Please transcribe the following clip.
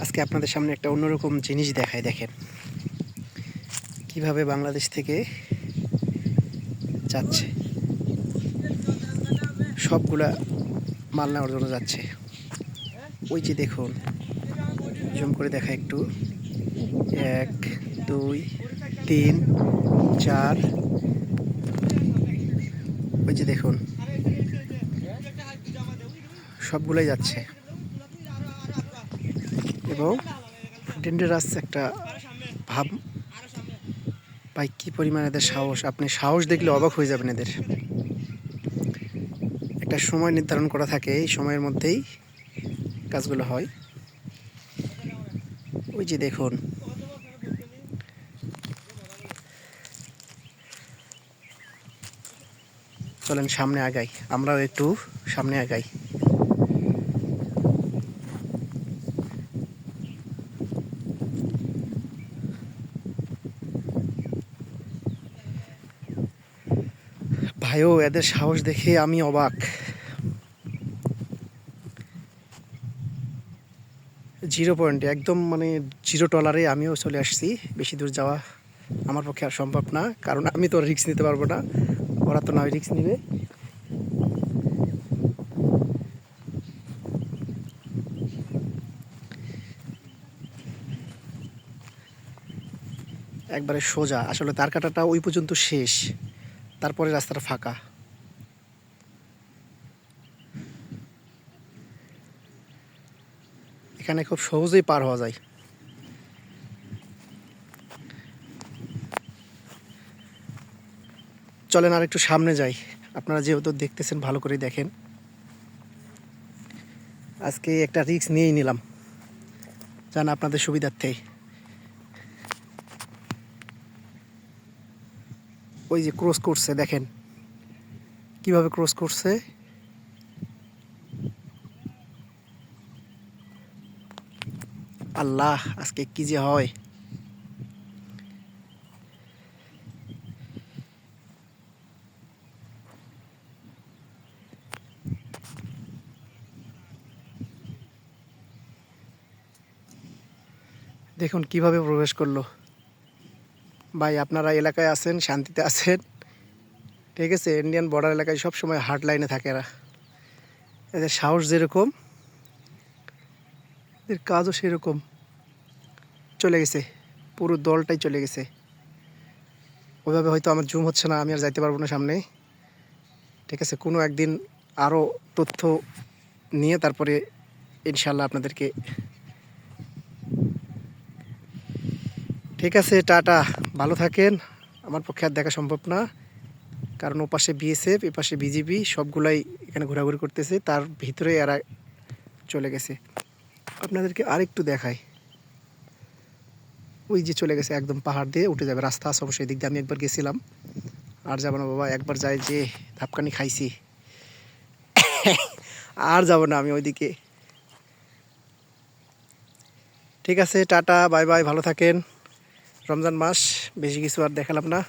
আজকে আপনাদের সামনে একটা অন্যরকম জিনিস দেখায়, দেখেন। কীভাবে বাংলাদেশ থেকে যাচ্ছে। সবগুলা মাল নেওয়ার জন্য যাচ্ছে। ওই যে দেখুন, জুম করে দেখা একটু। এক, দুই, তিন, চার। ওই যে দেখুন, সবগুলাই যাচ্ছে। এবং ডেঞ্জারাস একটা ভাব। ভাই, কী পরিমাণ এদের সাহস? আপনি সাহস দেখলে অবাক হয়ে যাবেন এদের। একটা সময় নির্ধারণ করা থাকে, এই সময়ের মধ্যেই কাজগুলো হয়। ওই যে দেখুন। চলেন সামনে আগাই। আমরাও একটু সামনে আগাই। ভাইও, এদের সাহস দেখে আমি অবাক। জিরো পয়েন্ট, একদম মানে জিরো টলারে আমিও চলে আসছি, বেশি দূর যাওয়া আমার পক্ষে আর সম্ভব না, কারণ আমি তো রিস্ক নিতে পারব না, ওরা তো নয় রিস্ক নিবে। একবারে সোজা, আসলে তার কাটাটা ওই পর্যন্ত শেষ। তারপরে রাস্তাটা ফাঁকা। এখানে খুব সহজেই পার হওয়া যায়। চলেন আর একটু সামনে যাই। আপনারা যেহেতু দেখতেছেন, ভালো করে দেখেন। আজকে একটা রিস্ক নিয়েই নিলাম। জান আপনাদের সুবিধার্থে ওই যে ক্রস করছে, দেখেন। কীভাবে ক্রস করছে? আল্লাহ, আজকে কি যে হয়। দেখুন কীভাবে প্রবেশ করল। ভাই, আপনারা এলাকায় আছেন, শান্তিতে আছেন, ঠিক আছে? ইন্ডিয়ান বর্ডার এলাকায় সব সময় হার্ড লাইনে থাকে এরা। এদের সাহস যেরকম, এদের কাজও সেরকম। চলে গেছে, পুরো দলটাই চলে গেছে। ওইভাবে হয়তো আমার জুম হচ্ছে না, আমি আর যাইতে পারব না সামনে। ঠিক আছে, কোনো একদিন আরও তথ্য নিয়ে তারপরে ইনশাল্লাহ আপনাদেরকে। ঠিক আছে, টাটা। ভালো থাকেন। আমার পক্ষে আর দেখা সম্ভব না। কারণ ও পাশে বিএসএফ এ পাশে বিজিবি সবগুলাই এখানে ঘোরাঘুরি করতেছে। তার ভিতরে এরা চলে গেছে। আপনাদেরকে আরেকটু দেখাই। ওই যে চলে গেছে একদম পাহাড় দিয়ে, উঠে যাবে রাস্তা আছে অবশ্যই দিক দিয়ে আমি একবার গেছিলাম। আর যাব না বাবা, একবার যাই যে ধাপকানি খাইছি। আর যাব না আমি ওইদিকে। ঠিক আছে, টাটা, বাই বাই, ভালো থাকেন। রমজান মাস বেশি কিছু আর দেখালাম না।